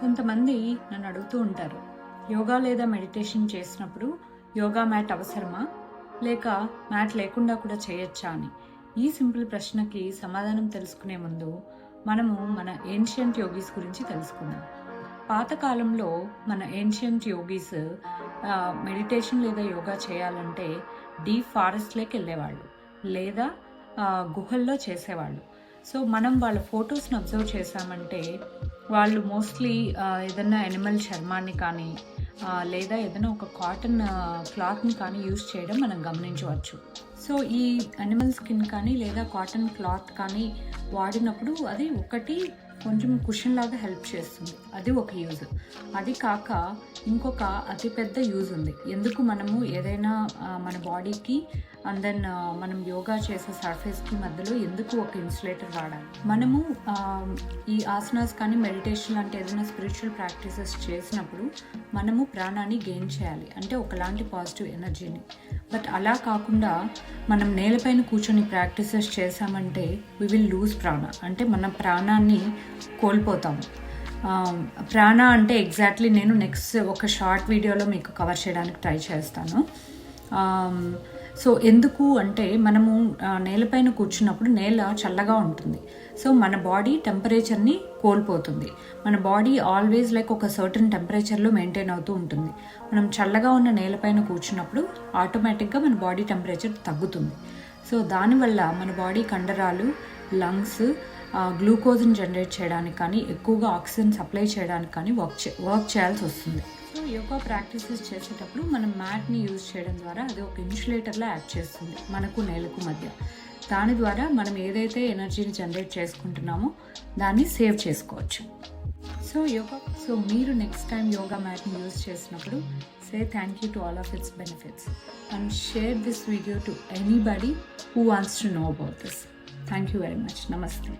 కొంతమంది నన్ను అడుగుతూ ఉంటారు యోగా లేదా మెడిటేషన్ చేసినప్పుడు యోగా మ్యాట్ అవసరమా? లేక మ్యాట్ లేకుండా కూడా చేయొచ్చా అని. ఈ సింపుల్ ప్రశ్నకి సమాధానం తెలుసుకునే ముందు మనము మన ఏన్షియంట్ యోగీస్ గురించి తెలుసుకుందాం. పాతకాలంలో మన ఏన్షియంట్ యోగీస్ మెడిటేషన్ లేదా యోగా చేయాలంటే డీప్ ఫారెస్ట్లోకి వెళ్ళేవాళ్ళు లేదా గుహల్లో చేసేవాళ్ళు. సో మనం వాళ్ళ ఫొటోస్ని అబ్జర్వ్ చేసామంటే వాళ్ళు మోస్ట్లీ ఏదైనా ఎనిమల్ చర్మాన్ని కానీ లేదా ఏదైనా ఒక కాటన్ క్లాత్ని కానీ యూజ్ చేయడం మనం గమనించవచ్చు. సో ఈ అనిమల్ స్కిన్ కానీ లేదా కాటన్ క్లాత్ కానీ వాడినప్పుడు అది ఒకటి కొంచెం కుషన్ లాగా హెల్ప్ చేస్తుంది. అది ఒక యూజ్ అది కాక ఇంకొక అతిపెద్ద యూజ్ ఉంది. ఎందుకు మనము ఏదైనా మన బాడీకి అండ్ దెన్ మనం యోగా చేసే సర్ఫేస్కి మధ్యలో ఎందుకు ఒక ఇన్సులేటర్ వాడాలి? మనము ఈ ఆసనాస్ కానీ మెడిటేషన్ లాంటి ఏదైనా స్పిరిచువల్ ప్రాక్టీసెస్ చేసినప్పుడు మనము ప్రాణాన్ని గెయిన్ చేయాలి. అంటే ఒకలాంటి పాజిటివ్ ఎనర్జీని బట్ అలా కాకుండా మనం నేలపైన కూర్చొని ప్రాక్టీసెస్ చేసామంటే వి విల్ లూజ్ ప్రాణ అంటే మన ప్రాణాన్ని కోల్పోతాము ప్రాణ అంటే ఎగ్జాక్ట్లీ నేను నెక్స్ట్ ఒక షార్ట్ వీడియోలో మీకు కవర్ చేయడానికి ట్రై చేస్తాను. సో ఎందుకు అంటే మనము నేలపైన కూర్చున్నప్పుడు నేల చల్లగా ఉంటుంది. సో మన బాడీ టెంపరేచర్ని కోల్పోతుంది. మన బాడీ ఆల్వేస్ లైక్ ఒక సర్టన్ టెంపరేచర్లో మెయింటైన్ అవుతూ ఉంటుంది. మనం చల్లగా ఉన్న నేలపైన కూర్చున్నప్పుడు ఆటోమేటిక్గా మన బాడీ టెంపరేచర్ తగ్గుతుంది. సో దానివల్ల మన బాడీ కండరాలు లంగ్స్ గ్లూకోజ్ని జనరేట్ చేయడానికి కానీ ఎక్కువగా ఆక్సిజన్ సప్లై చేయడానికి కానీ వర్క్ చే వర్క్ చేయాల్సి వస్తుంది. యోగా ప్రాక్టీసెస్ చేసేటప్పుడు మనం మ్యాట్ని యూజ్ చేయడం ద్వారా అది ఒక ఇన్సులేటర్లా యాక్ట్ చేస్తుంది మనకు నేలకు మధ్య. దాని ద్వారా మనం ఏదైతే ఎనర్జీని జనరేట్ చేసుకుంటున్నామో దాన్ని సేవ్ చేసుకోవచ్చు. సో యోగా సో మీరు నెక్స్ట్ టైం యోగా మ్యాట్ని యూజ్ చేసినప్పుడు say thank you to all of its benefits and share this video to anybody who wants to know about this. Thank you very much. నమస్తే.